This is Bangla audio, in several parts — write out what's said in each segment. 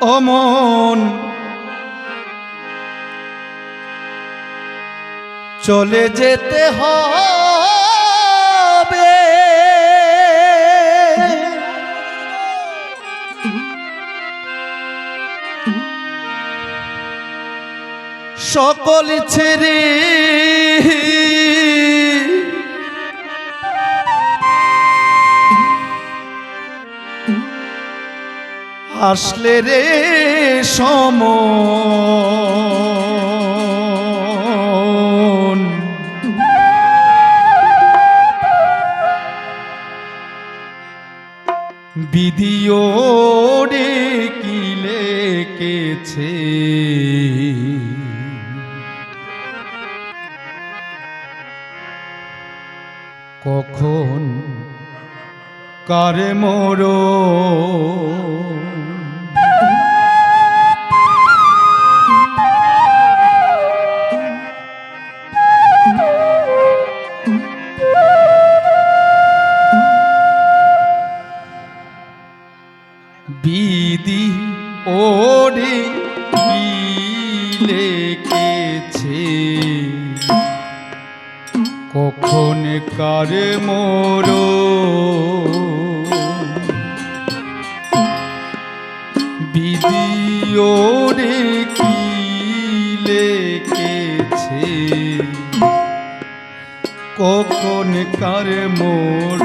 অমন চলে যেতে হবে। সকল ছেড়ে আসলে রে সমন বিধিও রে কি লেকেছে কখন কারে মোরো। বিধি ওরে কি লেখেছে কখন কার মোর? ওরে কি লেখেছে? কখন কার মোর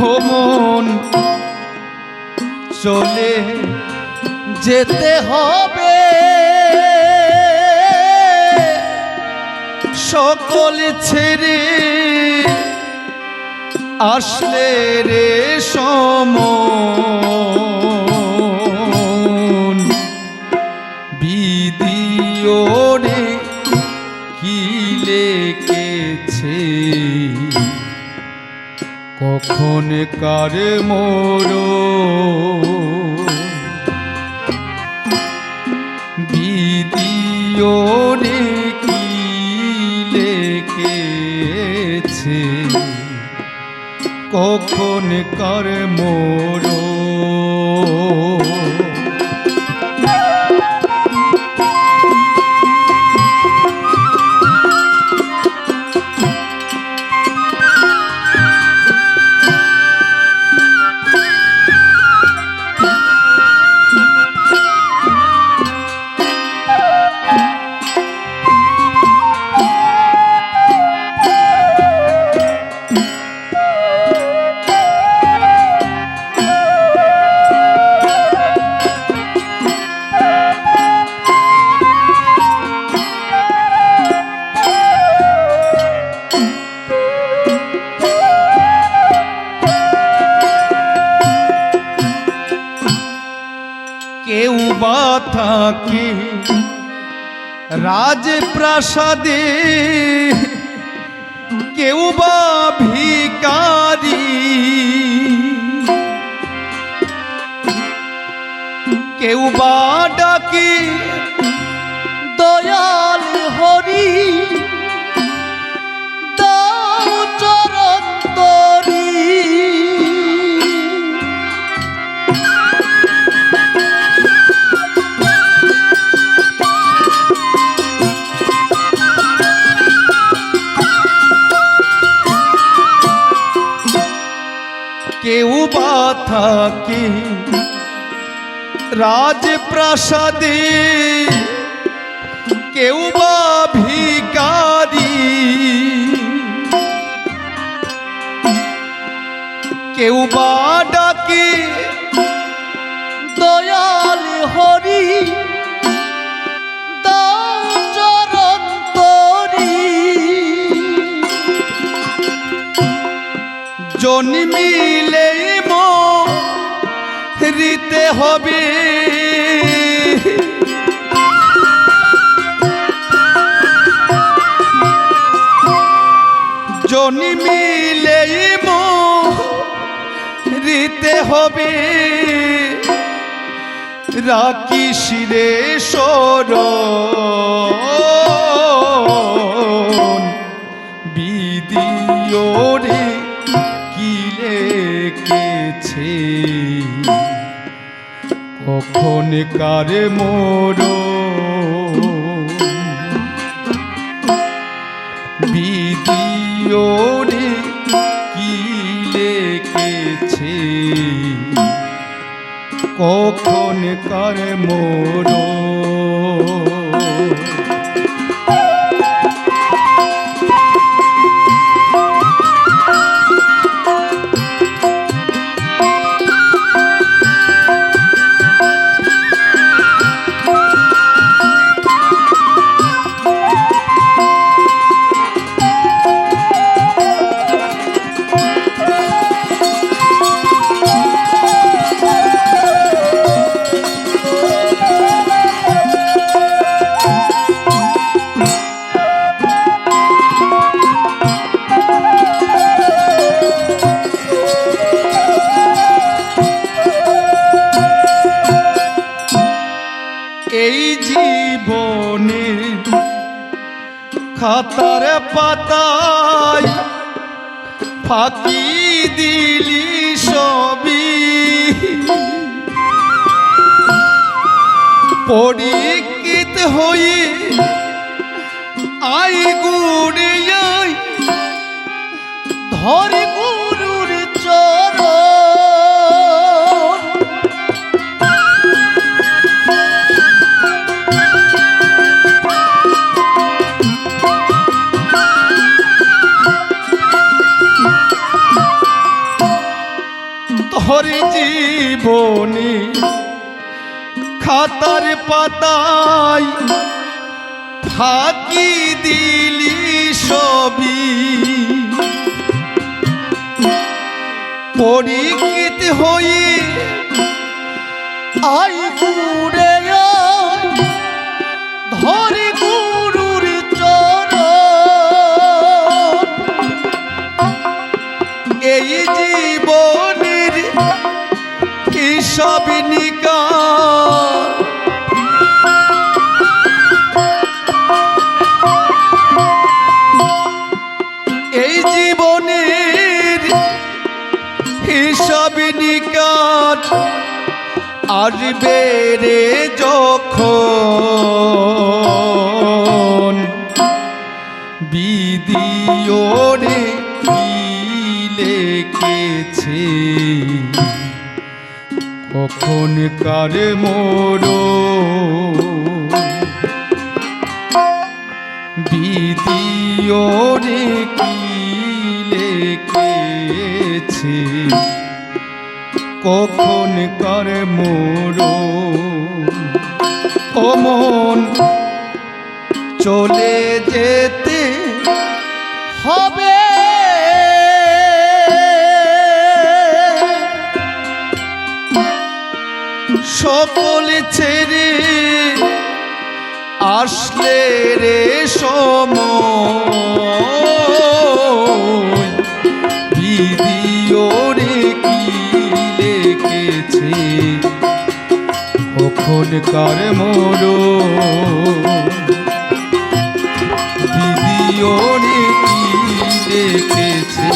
মন, চলে যেতে হবে। সকল ছেড়ে আসলে রে সম কখন কার মোর? বিদিও রে কি লেখেছে কখন কার মোর? রাজপ্রাসাদে কেউ বা ভিকারি কেউ বা কেউ বা থাকে। রাজপ্রাসাদে কেউ বা ভিকারি কেউ বা ডাকে মরিতে জনি মিলে রিতে হবি। রাখি রে কখন কার মোর বিদিওরে কি লেখেছে? কখন কার মোর খাতার পাতায় ফাঁকি দিলি সবই। পরীক্ষিত হই আই গুড়ে ধরে খাতার পাতায় ফাঁকি দিলি সবই। পরীক্ষিত হয়ে আই আয়, ধরে গুরুর চরণ। এই জীবনের হিসাব নিকাশ আসবে রে যখন বিদিওরে কি লেখেছে কখন কার মোর বিদিওরে কি লেখেছে কখন কার মোর ও মন চলে যেতে হবে। সকল ছেড়ে আসলে রে সম ভিডিওরে কখন কার মোর ভিডিওরে কি লেখেছে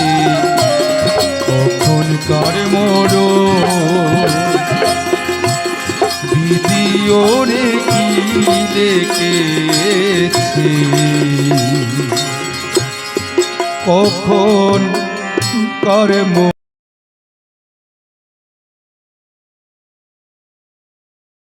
কখন কার মোর ভিডিওরে কি লেখেছে কখন কর্ম